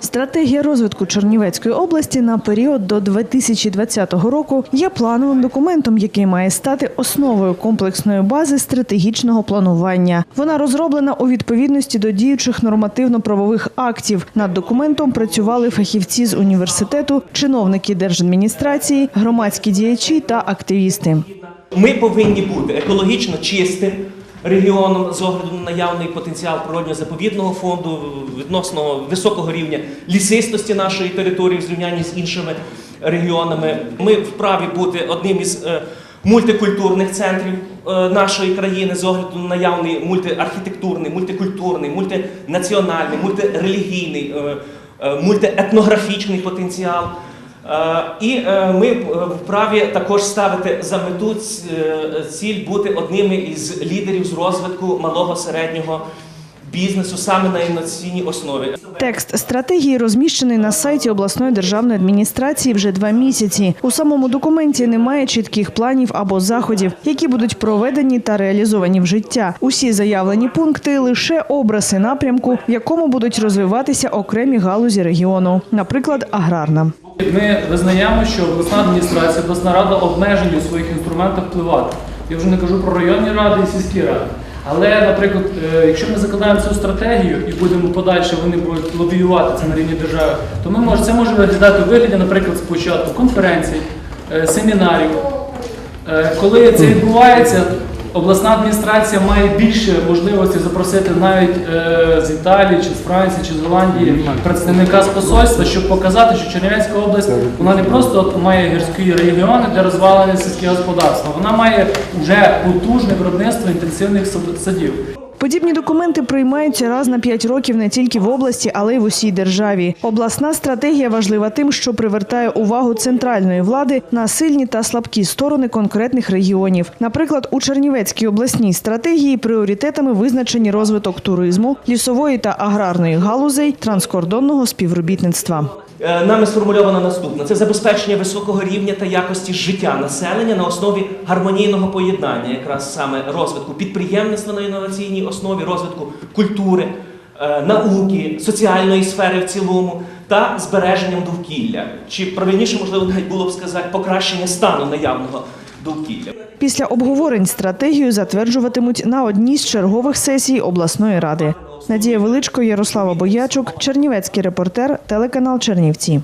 Стратегія розвитку Чернівецької області на період до 2020 року є плановим документом, який має стати основою комплексної бази стратегічного планування. Вона розроблена у відповідності до діючих нормативно-правових актів. Над документом працювали фахівці з університету, чиновники держадміністрації, громадські діячі та активісти. Ми повинні бути екологічно чистим регіоном з огляду на наявний потенціал природнього заповідного фонду відносно високого рівня лісистості нашої території в зрівнянні з іншими регіонами. Ми вправі бути одним із е, мультикультурних центрів е, нашої країни з огляду на наявний мультиархітектурний, мультикультурний, мультинаціональний, мультирелігійний, е, мультиетнографічний потенціал. Е, І е, ми е, вправі також ставити за мету ціль бути одними із лідерів з розвитку малого середнього бізнесу саме на інноваційній основі. Текст стратегії розміщений на сайті обласної державної адміністрації вже два місяці. У самому документі немає чітких планів або заходів, які будуть проведені та реалізовані в життя. Усі заявлені пункти лише образи напрямку, в якому будуть розвиватися окремі галузі регіону, наприклад, аграрна. Ми визнаємо, що обласна адміністрація, обласна рада обмежені у своїх інструментах впливати. Я вже не кажу про районні ради і сільські ради. Але, наприклад, е, якщо ми закладаємо цю стратегію і будемо подальше вони будуть лобіювати це на рівні держави, то ми може, це може виглядати у вигляді, наприклад, спочатку конференцій, е, семінарів. Е, Коли це відбувається, обласна адміністрація має більше можливості запросити навіть е, з Італії, чи з Франції, чи з Голландії представника з посольства, щоб показати, що Чернівецька область вона не просто от має гірські регіони, для розвалення сільського господарства, вона має вже потужне виробництво інтенсивних сад- садів. Подібні документи приймаються раз на п'ять років не тільки в області, але й в усій державі. Обласна стратегія важлива тим, що привертає увагу центральної влади на сильні та слабкі сторони конкретних регіонів. Наприклад, у Чернівецькій обласній стратегії пріоритетами визначені розвиток туризму, лісової та аграрної галузей, транскордонного співробітництва. Е, Нами сформульовано наступне: це забезпечення високого рівня та якості життя населення на основі гармонійного поєднання, якраз саме розвитку підприємництва на інноваційній основі, розвитку культури, е, науки, соціальної сфери в цілому та збереженням довкілля. Чи правильніше, можливо, навіть було б сказати, покращення стану наявного довкілля. Після обговорень стратегію затверджуватимуть на одній з чергових сесій обласної ради. Надія Величко, Ярослава Боячук, Чернівецький репортер, телеканал Чернівці.